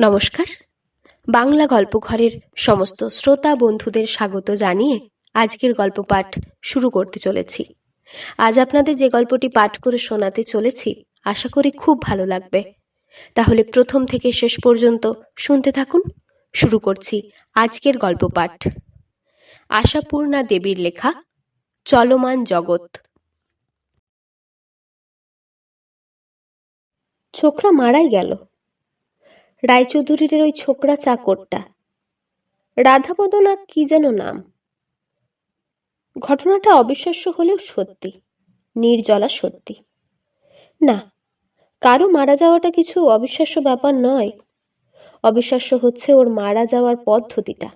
নমস্কার। বাংলা গল্প ঘরের সমস্ত শ্রোতা বন্ধুদের স্বাগত জানিয়ে আজকের গল্প পাঠ শুরু করতে চলেছি। আজ আপনাদের যে গল্পটি পাঠ করে শোনাতে চলেছি, আশা করি খুব ভালো লাগবে। তাহলে প্রথম থেকে শেষ পর্যন্ত শুনতে থাকুন। শুরু করছি আজকের গল্প পাঠ। আশাপূর্ণা দেবীর লেখা, চলমান জগৎ। ছোকরা মারাই গেল। রায়চৌধুরীর ওই ছোকরা চাকরটা। রাধাপদ না কি যেন নাম। ঘটনাটা অবিশ্বাস্য হলেও সত্যি, নির্জলা সত্যি। না, কারও মারা যাওয়াটা কিছু অবিশ্বাস্য ব্যাপার নয়। অবিশ্বাস্য হচ্ছে ওর মারা যাওয়ার পদ্ধতিটা।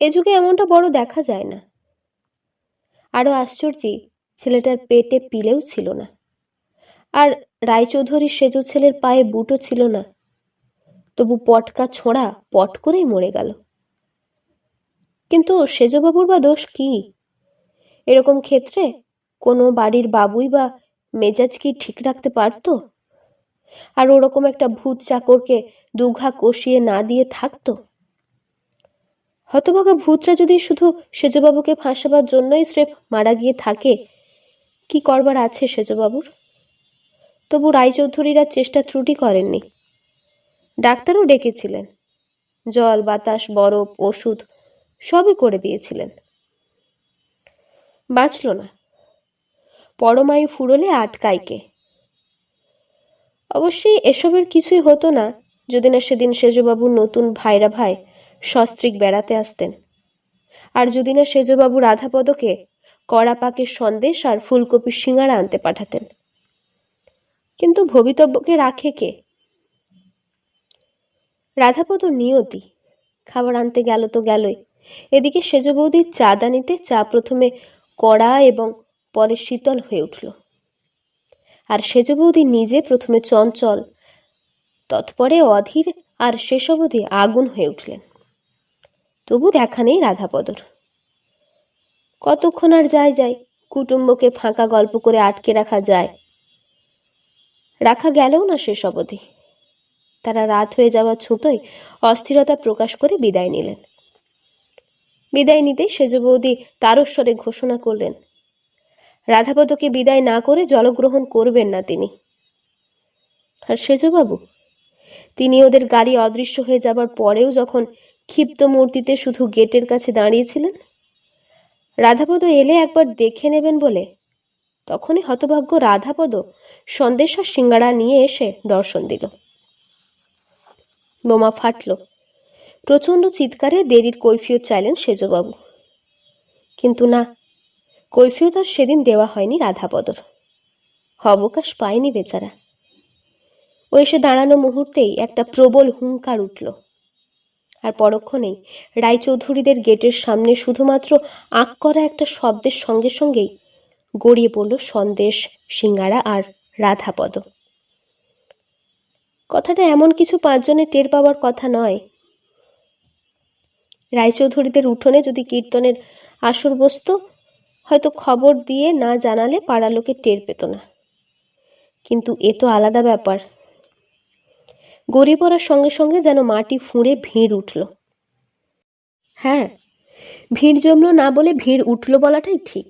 এ যুগে এমনটা বড় দেখা যায় না। আরও আশ্চর্যই ছেলেটার পেটে পিলেও ছিল না। আর রায়চৌধুরীর সেজ ছেলের পায়ে বুটও ছিল না। তবু পটকা ছোঁড়া পট করেই মরে গেল। কিন্তু সেজবাবুর বা দোষ কি? এরকম ক্ষেত্রে কোনো বাড়ির বাবুই বা মেজাজ কি ঠিক রাখতে পারতো? আর ওরকম একটা ভূত চাকরকে দুঘা কষিয়ে না দিয়ে থাকতো? হতভাগা ভূতরা যদি শুধু সেজবাবুকে ফাঁসাবার জন্যই স্রেফ মারা গিয়ে থাকে, কি করবার আছে সেজবাবুর? তবু রায়চৌধুরীরা চেষ্টা ত্রুটি করেননি। ডাক্তারও ডেকেছিলেন। জল, বাতাস, বরফ, ওষুধ সবই করে দিয়েছিলেন। বাঁচল না। পরমায়ু ফুরলে আটকাইকে অবশ্যই এসবের কিছুই হতো না যদি না সেদিন সেজবাবুর নতুন ভাইরা ভাই সস্ত্রিক বেড়াতে আসতেন। আর যদি না সেজবাবু রাধাপদকে কড়া পাকের সন্দেশ আর ফুলকপির সিঙ্গারা আনতে পাঠাতেন। কিন্তু ভবিতব্যকে রাখে কে? রাধাপদ নিয়তি। খাবার আনতে গেল তো গেলই। এদিকে সেজ বৌদির চা দানিতে চা প্রথমে কড়া এবং পরে শীতল হয়ে উঠল। আর সেজ বৌদি নিজে প্রথমে চঞ্চল, তৎপরে অধীর আর শেষ অবধি আগুন হয়ে উঠলেন। তবু দেখা নেই রাধাপদর। কতক্ষণ আর যায় যায় কুটুম্বকে ফাঁকা গল্প করে আটকে রাখা যায়। রাখা গেলেও না শেষ অবধি। তারা রাত হয়ে যাওয়া ছুতোয় অস্থিরতা প্রকাশ করে বিদায় নিলেন। বিদায় নিতেই সেজ বৌদি তারস্বরে ঘোষণা করলেন, রাধাপদকে বিদায় না করে জলগ্রহণ করবেন না তিনি। আর সেজবাবু, তিনি ওদের গাড়ি অদৃশ্য হয়ে যাবার পরেও যখন ক্ষিপ্ত মূর্তিতে শুধু গেটের কাছে দাঁড়িয়েছিলেন, রাধাপদ এলে একবার দেখে নেবেন বলে তখনই হতভাগ্য রাধাপদ সন্দেশ আর সিঙ্গাড়া নিয়ে এসে দর্শন দিল। বোমা ফাটল। প্রচণ্ড চিৎকারে দেরির কৈফিয়ত চাইলেন সেজবাবু। কিন্তু না, কৈফিয়ত আর সেদিন দেওয়া হয়নি রাধাপদর। অবকাশ পায়নি বেচারা। ও এসে দাঁড়ানো মুহূর্তেই একটা প্রবল হুঙ্কার উঠল। আর পরক্ষণেই রায়চৌধুরীদের গেটের সামনে শুধুমাত্র আঁক করা একটা শব্দের সঙ্গে সঙ্গেই গড়িয়ে পড়ল সন্দেশ, সিঙ্গারা আর রাধাপদ। কথাটা এমন কিছু পাঁচজনে টের পাওয়ার কথা নয়। রায়চৌধুরীদের উঠোনে যদি কীর্তনের আসর বসত, হয়তো খবর দিয়ে না জানালে পাড়া লোকে টের পেত না। কিন্তু এ তো আলাদা ব্যাপার। গড়িয়ে পড়ার সঙ্গে সঙ্গে যেন মাটি ফুঁড়ে ভিড় উঠল। হ্যাঁ ভিড় জমলো না বলে ভিড় উঠল বলাটাই ঠিক।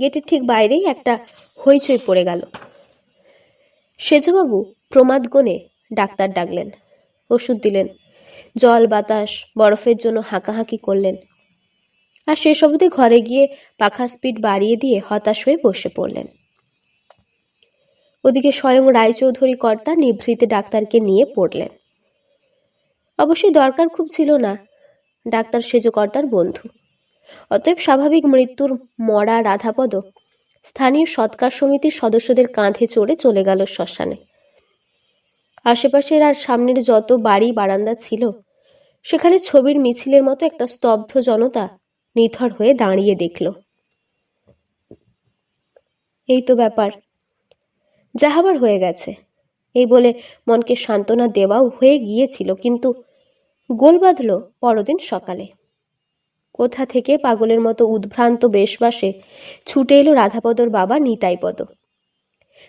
গেটের ঠিক বাইরেই একটা হইচই পড়ে গেল। সেজবাবু প্রমাদ গণে ডাক্তার ডাকলেন, ওষুধ দিলেন, জল, বাতাস, বরফের জন্য হাঁকাহাঁকি করলেন। আর শেষ অবধি ঘরে গিয়ে পাখা স্পিড বাড়িয়ে দিয়ে হতাশ হয়ে বসে পড়লেন। ওদিকে স্বয়ং রায়চৌধুরী কর্তা নিভৃতে ডাক্তারকে নিয়ে পড়লেন। অবশ্যই দরকার খুব ছিল না, ডাক্তার সেজকর্তার বন্ধু। অতএব স্বাভাবিক মৃত্যুর মরা রাধাপদ স্থানীয় সৎকার সমিতির সদস্যদের কাঁধে চড়ে চলে গেল শ্মশানে। আশেপাশের আর সামনের যত বাড়ি বারান্দা ছিল, সেখানে ছবির মিছিলের মতো একটা স্তব্ধ জনতা নিথর হয়ে দাঁড়িয়ে দেখল। এই তো ব্যাপার। যাহাবার হয়ে গেছে। এই বলে মনকে সান্ত্বনা দেওয়াও হয়ে গিয়েছিল, কিন্তু গোল বাঁধল পরদিন সকালে। কোথা থেকে পাগলের মতো উদ্ভ্রান্ত বেশবাসে ছুটে এলো রাধাপদর বাবা নিতাইপদ।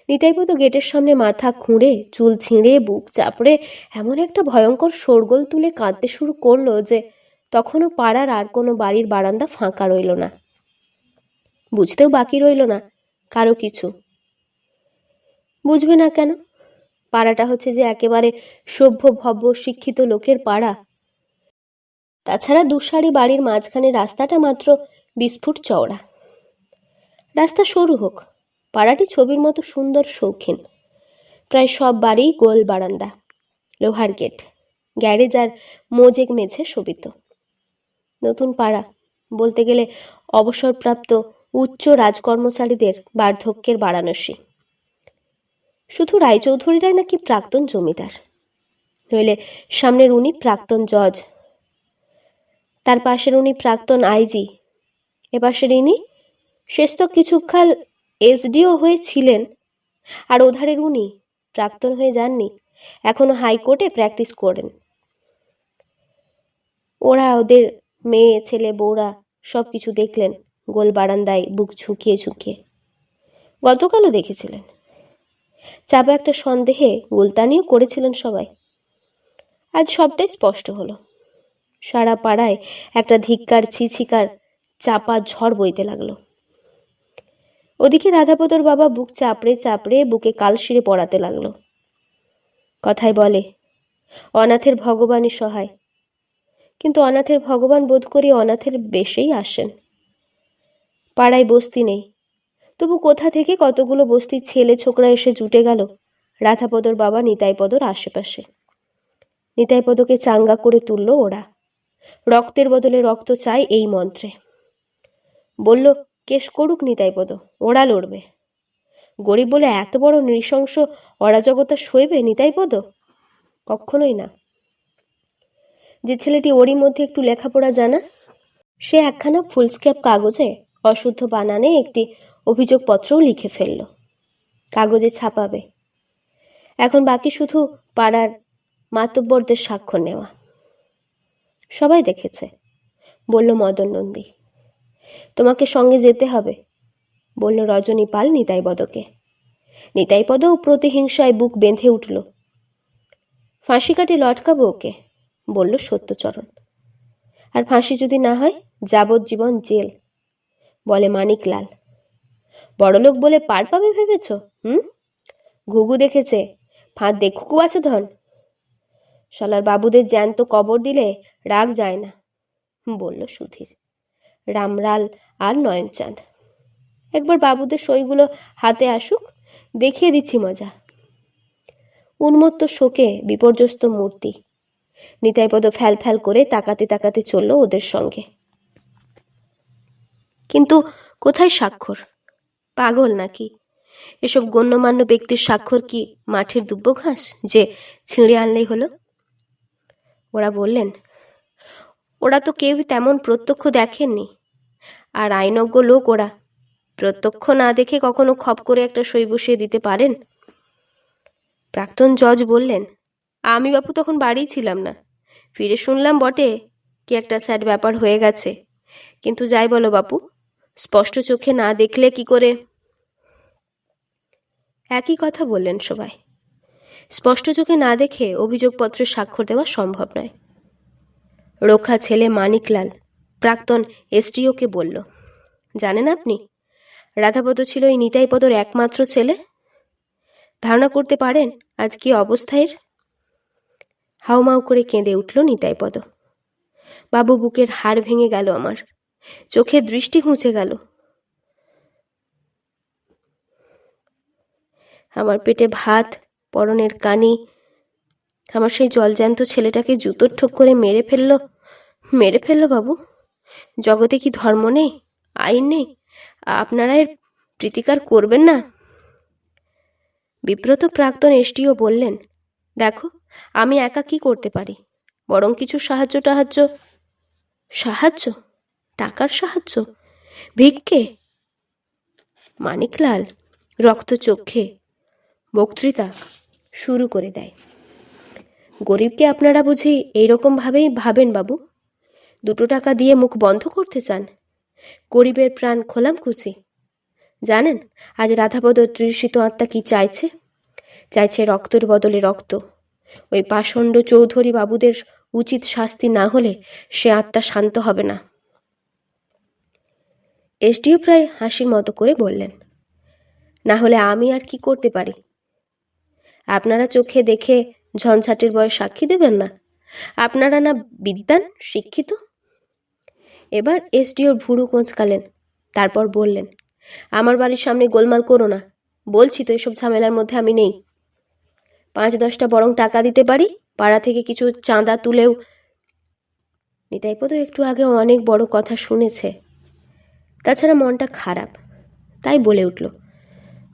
নিতাইপদ গেটের সামনে মাথা খুঁড়ে, চুল ছিঁড়ে, বুক চাপড়ে এমন একটা ভয়ঙ্কর শোরগোল তুলে কাঁদতে শুরু করল যে তখনও পাড়ার আর কোনো বাড়ির বারান্দা ফাঁকা রইল না। বুঝতেও বাকি রইল না কারও কিছু। বুঝবে না কেন? পাড়াটা হচ্ছে যে একেবারে সভ্য, ভব্য, শিক্ষিত লোকের পাড়া। তাছাড়া দুসারি বাড়ির মাঝখানে রাস্তাটা মাত্র বিস্ফুট চওড়া। রাস্তা সরু হোক পাড়াটি ছবির মতো সুন্দর শৌখিন। প্রায় সব বাড়ি গোল বারান্দা, লোহার গেট, গ্যারেজ আর মোজেক মেঝে শোভিত। নতুন পাড়া বলতে গেলে অবসরপ্রাপ্ত উচ্চ রাজকর্মচারীদের বার্ধক্যের বারাণসী। শুধু রায়চৌধুরীরাই নাকি প্রাক্তন জমিদার। নইলে সামনের উনি প্রাক্তন জজ, তার পাশের উনি প্রাক্তন আইজি এপাশের ইনি শেষ তো কিছুকাল এসডিও হয়েছিলেন আর ওধারের উনি প্রাক্তন হয়ে যাননি, এখনও হাইকোর্টে প্র্যাকটিস করেন। ওরা ওদের মেয়ে, ছেলে, বউরা সব কিছু দেখলেন, গোল বারান্দায় বুক ঝুঁকিয়ে ঝুঁকিয়ে। গতকালও দেখেছিলেন। চাপা একটা সন্দেহে গোলতানিও করেছিলেন সবাই। আজ সবটাই স্পষ্ট হলো। সারা পাড়ায় একটা ধিক্কার, ছিছিকার, চাপা ঝড় বইতে লাগল। ওদিকে রাধাপদর বাবা বুক চাপড়ে চাপড়ে বুকে কাল কালশিরে পড়াতে লাগল। কথায় বলে, অনাথের ভগবানই সহায়। কিন্তু অনাথের ভগবান বোধ করি অনাথের বেশেই আসেন। পাড়ায় বস্তি নেই। তবু কোথা থেকে কতগুলো বস্তির ছেলে ছোকরা এসে জুটে গেল, রাধাপদর বাবা নিতাইপদর আশেপাশে। নিতাইপদকে চাঙ্গা করে তুলল ওরা। রক্তের বদলে রক্ত চাই এই মন্ত্রে। বলল কেস করুক নিতাইপদ ওরা লড়বে। গরিব বলে এত বড় নৃশংস অরাজকতা সইবে নিতাইপদ কখনোই না। যে ছেলেটি ওরই মধ্যে একটু লেখাপড়া জানা, সে একখানা ফুলস্ক্যাপ কাগজে অশুদ্ধ বানানে একটি অভিযোগপত্রও লিখে ফেলল। কাগজে ছাপাবে। এখন বাকি শুধু পাড়ার মাতব্বরদের স্বাক্ষর নেওয়া। সবাই দেখেছে, বলল মদন নন্দী তোমাকে সঙ্গে যেতে হবে, বলল রজনী পাল নিতাইপদকে। নিতাইপদও প্রতিহিংসায় বুক বেঁধে উঠল। ফাঁসি কাটে লটকাবো ওকে, বলল সত্যচরণ। আর ফাঁসি যদি না হয়, যাবজ্জীবন জেল, বলে মানিকলাল। বড়লোক বলে পার পাবে ভেবেছ, হুম? ঘুঘু দেখেছে, ফাঁদ দেখুকু আছে ধন। শালার বাবুদের জ্যান্ত কবর দিলে রাগ যায় না, বলল সুধীর। রামলাল আর নয়নচাঁদ। একবার বাবুদের সইগুলো হাতে আসুক, দেখিয়ে দিচ্ছি মজা। উন্মত্ত শোকে বিপর্যস্ত মূর্তি। নিতাইপদ ফ্যাল ফ্যাল করে তাকাতে তাকাতে চলল ওদের সঙ্গে। কিন্তু কোথায় স্বাক্ষর? পাগল নাকি? এসব গণ্যমান্য ব্যক্তির স্বাক্ষর কি মাঠের দুব্য ঘাস যে ছিঁড়ে আনলেই হলো? ওরা বললেন, ওরা তো কেউই তেমন প্রত্যক্ষ দেখেননি। আর আইনজ্ঞ লোক ওরা। প্রত্যক্ষ না দেখে কখনো খপ করে একটা সই বসিয়ে দিতে পারেন? প্রাক্তন জজ বললেন, আমি বাপু তখন বাড়ি ছিলাম না। ফিরে শুনলাম বটে, কি একটা স্যাড ব্যাপার হয়ে গেছে। কিন্তু যাই বলো বাপু, স্পষ্ট চোখে না দেখলে কি করে? একই কথা বললেন সবাই। স্পষ্ট চোখে না দেখে অভিযোগপত্রে স্বাক্ষর দেওয়া সম্ভব নয়। রক্ষা ছেলে মানিকলাল প্রাক্তন এসডিওকে বলল, জানেন আপনি রাধাপদ ছিল এই নিতাইপদর একমাত্র ছেলে? ধারণা করতে পারেন আজ কি অবস্থায়? হাউমাউ করে কেঁদে উঠল নিতাইপদ। বাবু, বুকের হাড় ভেঙে গেল আমার চোখের দৃষ্টি ঘুঁচে গেল। আমার পেটে ভাত, পরনের কানি, আমার সেই জলজ্যান্ত ছেলেটাকে জুতোর ঠোক করে মেরে ফেলল মেরে ফেলল বাবু? জগতে কি ধর্ম নেই? আইন নেই? আপনারা এর প্রীতিকার করবেন না? বিব্রত প্রাক্তন এসটিও বললেন, দেখো, আমি একা কি করতে পারি? বরং কিছু সাহায্য টাহায্য সাহায্য? টাকার সাহায্য? ভিক্ষে? মানিকলাল রক্ত চক্ষে বক্তৃতা শুরু করে দেয়। গরিবকে আপনারা বুঝি এইরকমভাবেই ভাবেন বাবু? দুটো টাকা দিয়ে মুখ বন্ধ করতে চান? গরিবের প্রাণ খোলাম কুচি জানেন, আজ রাধাপদ তৃষিত আত্মা কি চাইছে? চাইছে রক্তের বদলে রক্ত। ওই পাষণ্ড চৌধুরী বাবুদের উচিত শাস্তি না হলে সে আত্মা শান্ত হবে না। এসডিও প্রায় হাসির মতো করে বললেন, না হলে আমি আর কি করতে পারি? আপনারা চোখে দেখে ঝঞ্ঝাটের বয়স সাক্ষী দেবেন না? আপনারা না বিদ্যান, শিক্ষিত? এবার এসডিওর ভুরু কোঁচকালেন। তারপর বললেন, আমার বাড়ির সামনে গোলমাল করো না। বলছি তো এসব ঝামেলার মধ্যে আমি নেই। পাঁচ দশটা বরং টাকা দিতে পারি, পাড়া থেকে কিছু চাঁদা তুলেও। নিতাইপদ একটু আগে অনেক বড় কথা শুনেছে। তাছাড়া মনটা খারাপ, তাই বলে উঠল,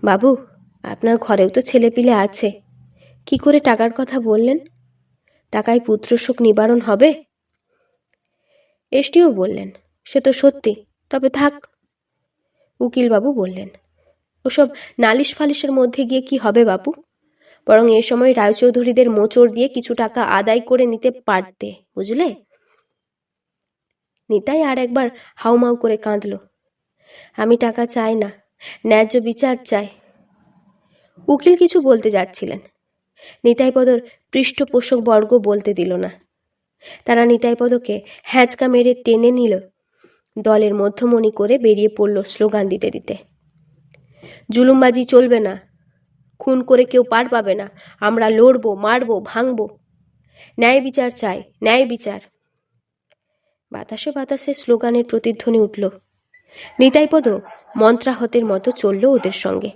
বাবু, আপনার ঘরেও তো ছেলেপিলে আছে। কি করে টাকার কথা বললেন? টাকায় পুত্রশোক নিবারণ হবে? এসটিও বললেন, সে তো সত্যি, তবে থাক। উকিলবাবু বললেন, ওসব নালিশ ফালিশের মধ্যে গিয়ে কি হবে বাপু? বরং এ সময় রায়চৌধুরীদের মোচড় দিয়ে কিছু টাকা আদায় করে নিতে পারতে, বুঝলে? নিতাই আর একবার হাউমাউ করে কাঁদল, আমি টাকা চাই না, ন্যায্য বিচার চাই। উকিল কিছু বলতে যাচ্ছিলেন, নিতাই নিতাইপদর পৃষ্ঠপোষক বর্গ বলতে দিল না। তারা নিতাইপদকে হ্যাঁচকা মেরে টেনে নিল। দলের মধ্যমণি করে বেরিয়ে পড়ল স্লোগান দিতে দিতে। জুলুমবাজি চলবে না। খুন করে কেউ পার পাবে না। আমরা লড়বো, মারবো, ভাঙবো। ন্যায় বিচার চাই, ন্যায় বিচার। বাতাসে বাতাসে স্লোগানের প্রতিধ্বনি উঠল। নিতাইপদ মন্ত্রাহতের মতো চলল ওদের সঙ্গে।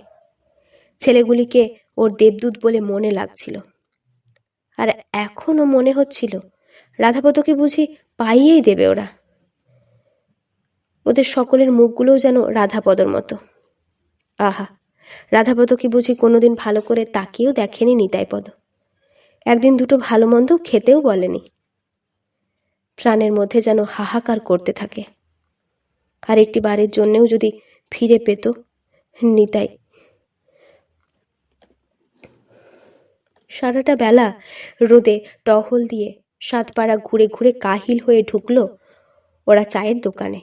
ছেলেগুলিকে ওর দেবদূত বলে মনে লাগছিল। আর এখনও মনে হচ্ছিল রাধাপদকে বুঝি পাইয়েই দেবে ওরা। ওদের সকলের মুখগুলোও যেন রাধাপদর মতো। আহা, রাধাপদ কি বুঝি কোনোদিন ভালো করে তাকিয়েও দেখেনি নিতাইপদ? একদিন দুটো ভালো মন্দ খেতেও বলেনি। প্রাণের মধ্যে যেন হাহাকার করতে থাকে। আর একটি বারের জন্যেও যদি ফিরে পেত, নিতাই। সারাটা বেলা রোদে টহল দিয়ে সাতপাড়া ঘুরে ঘুরে কাহিল হয়ে ঢুকলো ওরা চায়ের দোকানে।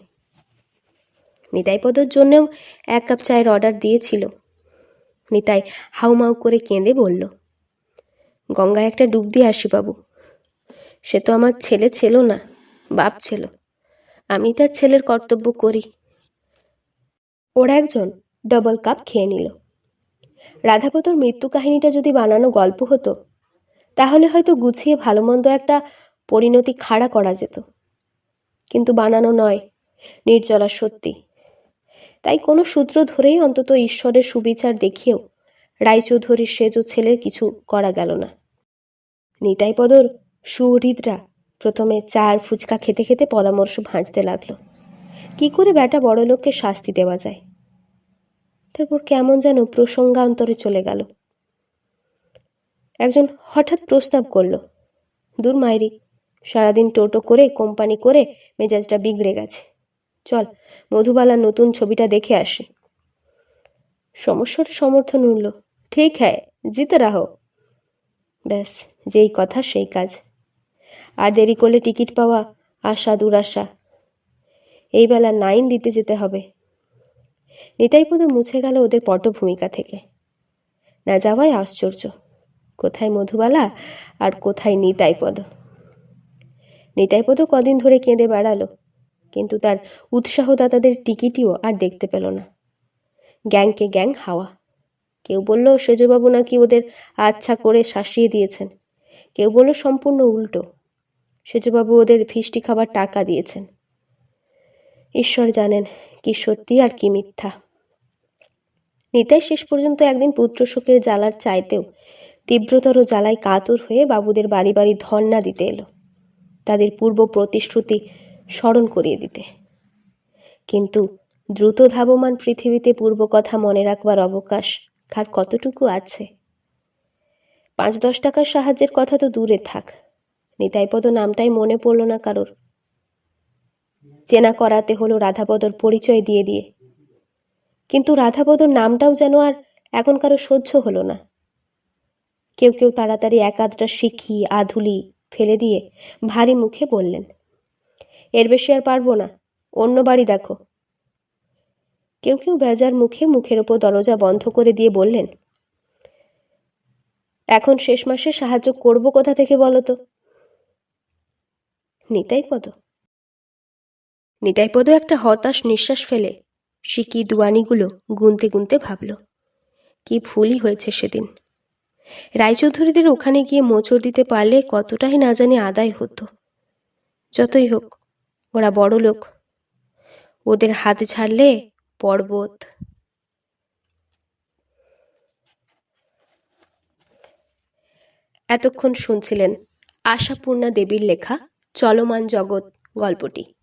নিতাইপদর জন্যেও এক কাপ চায়ের অর্ডার দিয়েছিল। নিতাই হাউমাউ করে কেঁদে বলল, গঙ্গায় একটা ডুব দিয়ে আসি বাবু। সে তো আমার ছেলে ছিল না, বাপ ছিল। আমি তার ছেলের কর্তব্য করি। ওরা একজন ডবল কাপ খেয়ে নিল। রাধাপতর মৃত্যু কাহিনীটা যদি বানানো গল্প হতো তাহলে হয়তো গুছিয়ে ভালো মন্দ একটা পরিণতি খাড়া করা যেত। কিন্তু বানানো নয়, নির্জলা সত্যি। তাই কোনো সূত্র ধরেই অন্তত ঈশ্বরের সুবিচার দেখিয়েও রায়চৌধুরীর সেজ ছেলের কিছু করা গেল না। নিতাইপদর সুহৃদরা প্রথমে চার ফুচকা খেতে খেতে পরামর্শ ভাঁজতে লাগল। কি করে বেটা বড় লোককে শাস্তি দেওয়া যায়? তারপর কেমন যেন প্রসঙ্গান্তরে চলে গেল। একজন হঠাৎ প্রস্তাব করল, দূর মাইরি, সারাদিন টোটো করে, কোম্পানি করে, মেজাজটা বিগড়ে গেছে। চল, মধুবালার নতুন ছবিটা দেখে আসি। সমস্যার সমর্থন উঠল। ঠিক হ্যাঁ জিতে রাহো। ব্যাস, যেই কথা সেই কাজ। আর দেরি করলে টিকিট পাওয়া আশা দুরাশা এই বেলা নাইন দিতে যেতে হবে। নিতাই নিতাইপদ মুছে গেল ওদের পটভূমিকা থেকে। না যাওয়াই আশ্চর্য। কোথায় মধুবালা আর কোথায় নিতাইপদ? নিতাইপদ কদিন ধরে কেঁদে বেড়ালো, কিন্তু তার উৎসাহদাতাদের টিকিটিও আর দেখতে পেল না। গ্যাংকে গ্যাং হাওয়া। কেউ বলল, সেজবাবু নাকি ওদের আচ্ছা করে শাসিয়ে দিয়েছেন। কেউ বলল, সম্পূর্ণ উল্টো। সেজবাবু ওদের ফিষ্টি খাবার টাকা দিয়েছেন। ঈশ্বর জানেন কি সত্যি আর কি মিথ্যা। নিতাই শেষ পর্যন্ত একদিন পুত্রশোকের জ্বালার চাইতেও তীব্রতর জ্বালায় কাতর হয়ে বাবুদের বাড়ি বাড়ি ধর্ণা দিতে এলো। তাদের পূর্ব প্রতিশ্রুতি স্মরণ করিয়ে দিতে। কিন্তু দ্রুত ধাবমান পৃথিবীতে পূর্ব কথা মনে রাখবার অবকাশ কার কতটুকু আছে? পাঁচ দশ টাকার সাহায্যের কথা তো দূরে থাক। নিতাইপদ নামটাই মনে পড়ল না কারোর। চেনা করাতে হলো রাধাপদর পরিচয় দিয়ে দিয়ে। কিন্তু রাধাপদর নামটাও যেন আর এখন কারও সহ্য হলো না। কেউ কেউ তাড়াতাড়ি এক আধটা শিখি, আধুলি ফেলে দিয়ে ভারী মুখে বললেন, এর বেশি আর পারব না, অন্য বাড়ি দেখো। কেউ কেউ বেজার মুখে মুখের ওপর দরজা বন্ধ করে দিয়ে বললেন, এখন শেষ মাসে সাহায্য করব কোথা থেকে বলো তো? নিতাই পদ। নিতাই পদ একটা হতাশ নিঃশ্বাস ফেলে সিকি দুয়ানিগুলো গুনতে গুনতে ভাবল, কি ভুলই হয়েছে সেদিন। রায়চৌধুরীদের ওখানে গিয়ে মোচড় দিতে পারলে কতটাই না জানি আদায় হতো। যতই হোক, ওরা বড় লোক। ওদের হাতে ছাড়লে পর্বত। এতক্ষণ শুনছিলেন আশাপূর্ণা দেবীর লেখা চলমান জগৎ গল্পটি।